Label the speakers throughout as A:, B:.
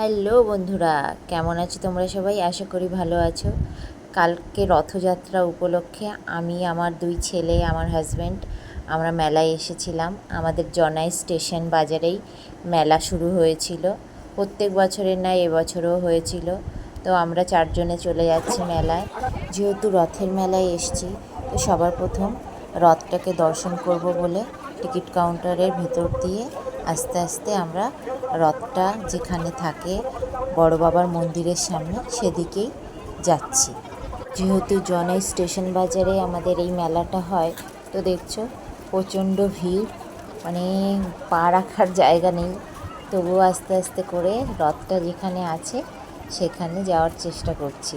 A: Hello বন্ধুরা, কেমন আছো তোমরা সবাই? আশা করি ভালো আছো। কালকে রথযাত্রা উপলক্ষে আমি, আমার দুই ছেলে, আমার হাজব্যান্ড আমরা মেলায় এসেছিলাম। আমাদের জনাই স্টেশন বাজারেই মেলা শুরু হয়েছিল। প্রত্যেক বছরের ন্যায় এবছরও হয়েছিল। তো আমরা চারজনে চলে যাচ্ছি মেলায়। যেহেতু রথের মেলায় এসছি, তো সবার প্রথম রথটাকে দর্শন করব বলে টিকিট কাউন্টারের ভেতর দিয়ে আস্তে আস্তে আমরা রথটা যেখানে থাকে, বড় বাবার মন্দিরের সামনে সেদিকেই যাচ্ছি। যেহেতু জনাই স্টেশন বাজারে আমাদের এই মেলাটা হয়, তো দেখছ প্রচণ্ড ভিড় মানে পা রাখার জায়গা নেই। তবুও আস্তে আস্তে করে রথটা যেখানে আছে, সেখানে যাওয়ার চেষ্টা করছি।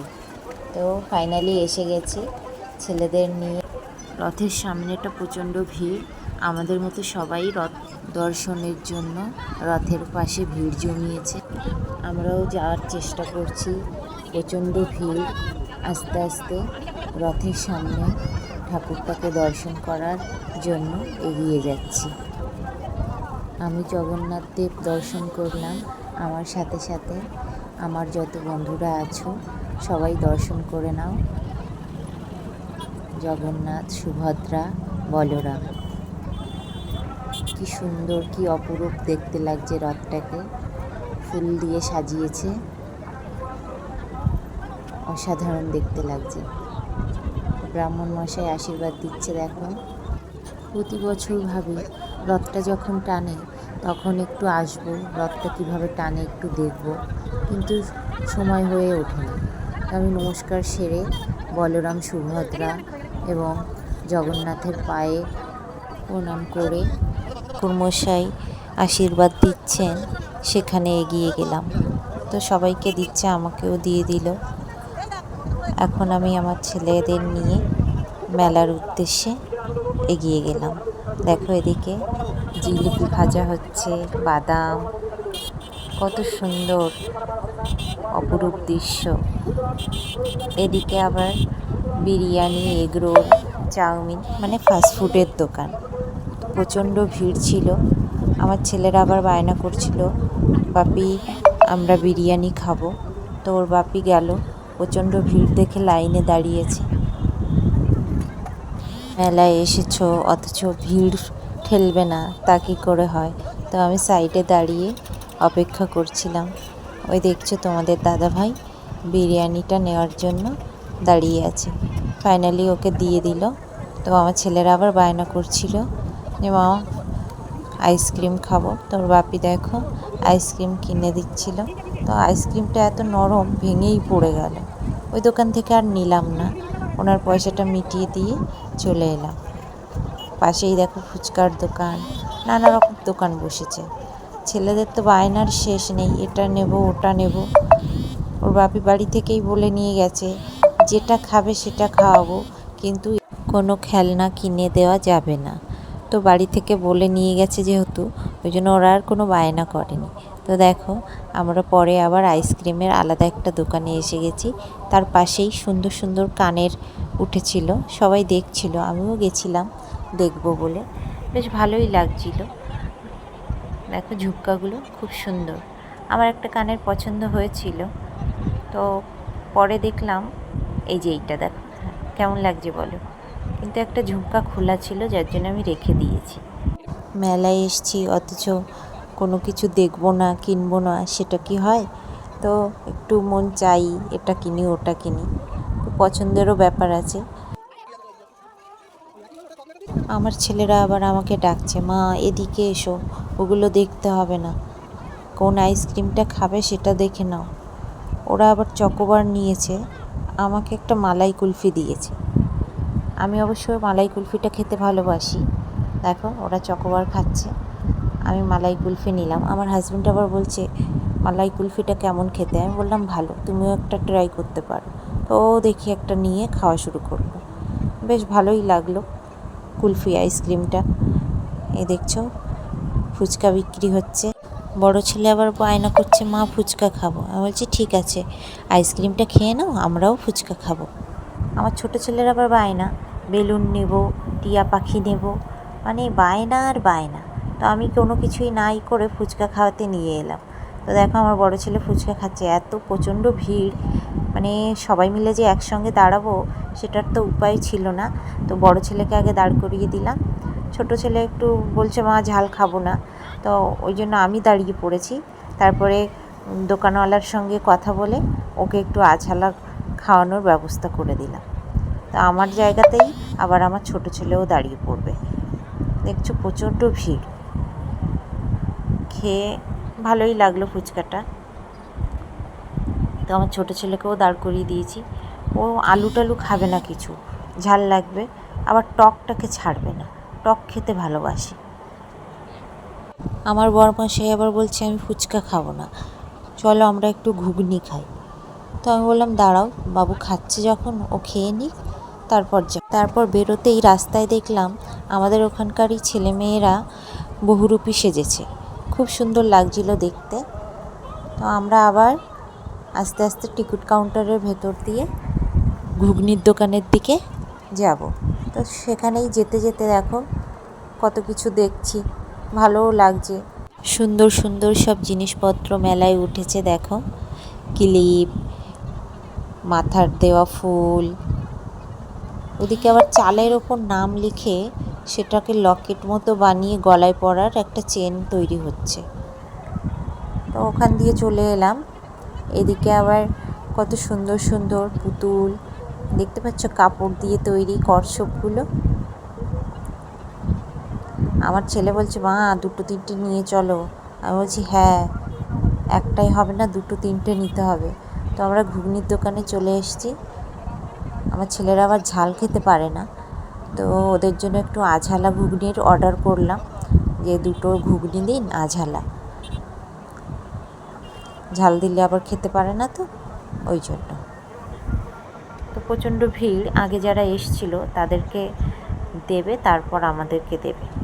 A: তো ফাইনালি এসে গেছি, ছেলেদের নিয়ে। রথের সামনেটা প্রচণ্ড ভিড়, আমাদের মতো সবাই রথ দর্শনের জন্য রথের পাশে ভিড় জমিয়েছে। আমরাও যাওয়ার চেষ্টা করছি। প্রচণ্ড ভিড়। আস্তে আস্তে রথের সামনে ঠাকুরটাকে দর্শন করার জন্য এগিয়ে যাচ্ছি। আমি জগন্নাথ দেব দর্শন করলাম। আমার সাথে সাথে আমার যত বন্ধুরা আছো, সবাই দর্শন করে নাও। জগন্নাথ, সুভদ্রা, বলরাম। কি সুন্দর, কি অপরূপ দেখতে লাগছে রথটাকে। ফুল দিয়ে সাজিয়েছে। অসাধারণ দেখতে লাগছে। ব্রাহ্মণ মশাই আশীর্বাদ দিচ্ছে দেখো। প্রতি বছর ভাবি, রথটা যখন টানে, তখন একটু আসব, রথটা কীভাবে টানে একটু দেখব। কিন্তু সময় হয়ে ওঠে না আমি নমস্কার সেরে বলরাম সুভদ্রা এবং জগন্নাথের পায়ে প্রণাম করে কুর্মশাই আশীর্বাদ দিচ্ছেন, সেখানে এগিয়ে গেলাম। তো সবাইকে দিচ্ছে, আমাকেও দিয়ে দিল। এখন আমি আমার ছেলেদের নিয়ে মেলার উদ্দেশ্যে এগিয়ে গেলাম। দেখো এদিকে জিলিপি ভাজা হচ্ছে, বাদাম, কত সুন্দর অপরূপ দৃশ্য। এদিকে আবার বিরিয়ানি, এগরোল, চাউমিন মানে ফাস্টফুডের দোকান। প্রচণ্ড ভিড় ছিল। আমার ছেলেরা আবার বায়না করছিল, বাপি, আমরা বিরিয়ানি খাব। তো ওর বাপি গেল, প্রচণ্ড ভিড় দেখে লাইনে দাঁড়িয়েছে। মেলায় এসেছ, অথচ ভিড় ঠেলবে না, তা কী করে হয়? তো আমি সাইডে দাঁড়িয়ে অপেক্ষা করছিলাম। ওই দেখছ তোমাদের দাদা ভাই বিরিয়ানিটা নেওয়ার জন্য দাঁড়িয়ে আছে। ফাইনালি ওকে দিয়ে দিল। তো আমার ছেলেরা আবার বায়না করছিল মা আইসক্রিম খাব। তোর বাপি দেখো আইসক্রিম কিনে দিচ্ছিল। তো আইসক্রিমটা এত নরম, ভেঙেই পড়ে গেল। ওই দোকান থেকে আর নিলাম না। ওনার পয়সাটা মিটিয়ে দিয়ে চলে এলাম। পাশেই দেখো ফুচকার দোকান। নানা রকম দোকান বসেছে। ছেলেদের তো বায়নার শেষ নেই। এটা নেব, ওটা নেব। ওর বাপি বাড়ি থেকেই বলে নিয়ে গেছে, যেটা খাবে সেটা খাওয়াবো। কিন্তু কোনো খেলনা কিনে দেওয়া যাবে না। তো বাড়ি থেকে বলে নিয়ে গেছে যেহেতু, ওই জন্য ওরা আর কোনো বায়না করেনি। তো দেখো, আমরা পরে আবার আইসক্রিমের আলাদা একটা দোকানে এসে গেছি। তার পাশেই সুন্দর সুন্দর কানের উঠেছিল, সবাই দেখছিল, আমিও গেছিলাম দেখব বলে। বেশ ভালোই লাগছিল। দেখো ঝুমকাগুলো খুব সুন্দর। আমার একটা কানের পছন্দ হয়েছিল। তো পরে দেখলাম, এই যে এইটা দেখো, কেমন লাগছে বলো? কিন্তু একটা ঝুমকা খোলা ছিল, যার জন্য আমি রেখে দিয়েছি। মেলায় এসছি, অথচ কোনো কিছু দেখব না, কিনবো না, সেটা কি হয়? তো একটু মন চাই, এটা কিনি, ওটা কিনি। পছন্দেরও ব্যাপার আছে। আমার ছেলেরা আবার আমাকে ডাকছে, মা, এদিকে এসো, ওগুলো দেখতে হবে না। কোন আইসক্রিমটা খাবে সেটা দেখে নাও। ওরা আবার চকোবার নিয়েছে, আমাকে একটা মালাই কুলফি দিয়েছে। আমি অবশ্য মালাই কুলফিটা খেতে ভালোবাসি। দেখো, ওরা চকোবার খাচ্ছে। আমি মালাই কুলফি নিলাম। আমার হাজব্যান্ড আবার বলছে, মালাই কুলফিটা কেমন খেতে? আমি বললাম, ভালো। তুমিও একটা ট্রাই করতে পারো। তো ও দেখি একটা নিয়ে খাওয়া শুরু করল। বেশ ভালোই লাগল কুলফি আইসক্রিমটা। এ দেখছ, ফুচকা বিক্রি হচ্ছে। বড় ছেলে আবার বায়না করছে, মা, ফুচকা খাব। আমি বলছি, ঠিক আছে। আইসক্রিমটা খেয়ে নাও, আমরাও ফুচকা খাব। আমার ছোটো ছেলের আবার বায়না। বেলুন নেব, টিয়া পাখি নেব। মানে বায়না আর বায়না। তো আমি কোনো কিছুই নাই করে ফুচকা খাওয়াতে নিয়ে এলাম। তো দেখো আমার বড় ছেলে ফুচকা খাচ্ছে, এত প্রচণ্ড ভিড়। মানে সবাই মিলে যে একসঙ্গে দাঁড়াবো, সেটার তো উপায় ছিল না। তো বড় ছেলেকে আগে দাঁড় করিয়ে দিলাম। ছোট ছেলে একটু বলছে, মা, ঝাল খাব না। তো ওই জন্য আমি দাঁড়িয়ে পড়েছি। তারপরে দোকানওয়ালার সঙ্গে কথা বলে ওকে একটু আঝালা খাওয়ানোর ব্যবস্থা করে দিলাম। তা আমার জায়গাতেই আবার আমার ছোট ছেলেও দাঁড়িয়ে পড়বে। দেখছ প্রচণ্ড ভিড়। খেয়ে ভালোই লাগল ফুচকাটা। তো আমার ছোটো ছেলেকেও দাঁড় করিয়ে দিয়েছি। ও আলু টালু খাবে না কিছু। ঝাল লাগবে, আবার টকটাকে ছাড়বে না। টক খেতে ভালোবাসে। আমার বরমাসাই আবার বলছে, আমি ফুচকা খাব না। চলো আমরা একটু ঘুগনি খাই। তো আমি বললাম, দাঁড়াও, বাবু খাচ্ছে যখন, ও খেয়ে নিক, তারপর যা। তারপর বেরোতেই রাস্তায় দেখলাম আমাদের ওখানকারই ছেলেমেয়েরা বহুরূপী সেজেছে। খুব সুন্দর লাগছিল দেখতে। তো আমরা আবার আস্তে আস্তে টিকিট কাউন্টারের ভেতর দিয়ে ঘুগনির দোকানের দিকে যাব। তো সেখানেই যেতে যেতে দেখো, কত কিছু দেখছি, ভালোও লাগছে। সুন্দর সুন্দর সব জিনিসপত্র মেলায় উঠেছে, দেখো। ক্লিপ মাথার দেওয়া ফুল। ওদিকে আবার চালের ওপর নাম লিখে সেটাকে লকেট মতো বানিয়ে গলায় পরার একটা চেন তৈরি হচ্ছে। তো ওখান দিয়ে চলে এলাম। এদিকে আবার কত সুন্দর সুন্দর পুতুল, দেখতে পাচ্ছ কাপড় দিয়ে তৈরি কচ্ছপগুলো আমার ছেলে বলছে, মা, দুটো তিনটে নিয়ে চলো। আমি বলছি হ্যাঁ একটাই হবে না, দুটো তিনটে নিতে হবে। তো আমরা ঘুগনির দোকানে চলে এসেছি। আমার ছেলেরা আবার ঝাল খেতে পারে না। তো ওদের জন্য একটু আঝালা ঘুগনির অর্ডার করলাম। যে দুটো ঘুগনি দিন, আঝালা। ঝাল দিলে আবার খেতে পারে না তো, ওই জন্য। তো প্রচণ্ড ভিড়। আগে যারা এসছিল, তাদেরকে দেবে, তারপর আমাদেরকে দেবে।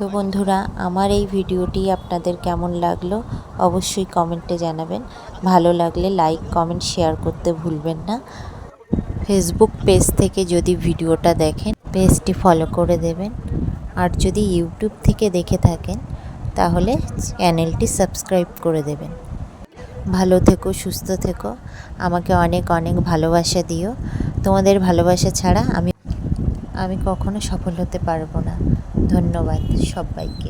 A: তো বন্ধুরা, আমার এই ভিডিওটি আপনাদের কেমন লাগল অবশ্যই কমেন্টে জানাবেন। ভালো লাগলে লাইক, কমেন্ট, শেয়ার করতে ভুলবেন না। ফেসবুক পেজ থেকে যদি ভিডিওটা দেখেন, পেজটি ফলো করে দেবেন। আর যদি ইউটিউব থেকে দেখে থাকেন, তাহলে চ্যানেলটি সাবস্ক্রাইব করে দেবেন। ভালো থেকো, সুস্থ থেকো। আমাকে অনেক অনেক ভালোবাসা দিও। তোমাদের ভালোবাসা ছাড়া আমি আমি কখনো সফল হতে পারব না। ধন্যবাদ সবাইকে।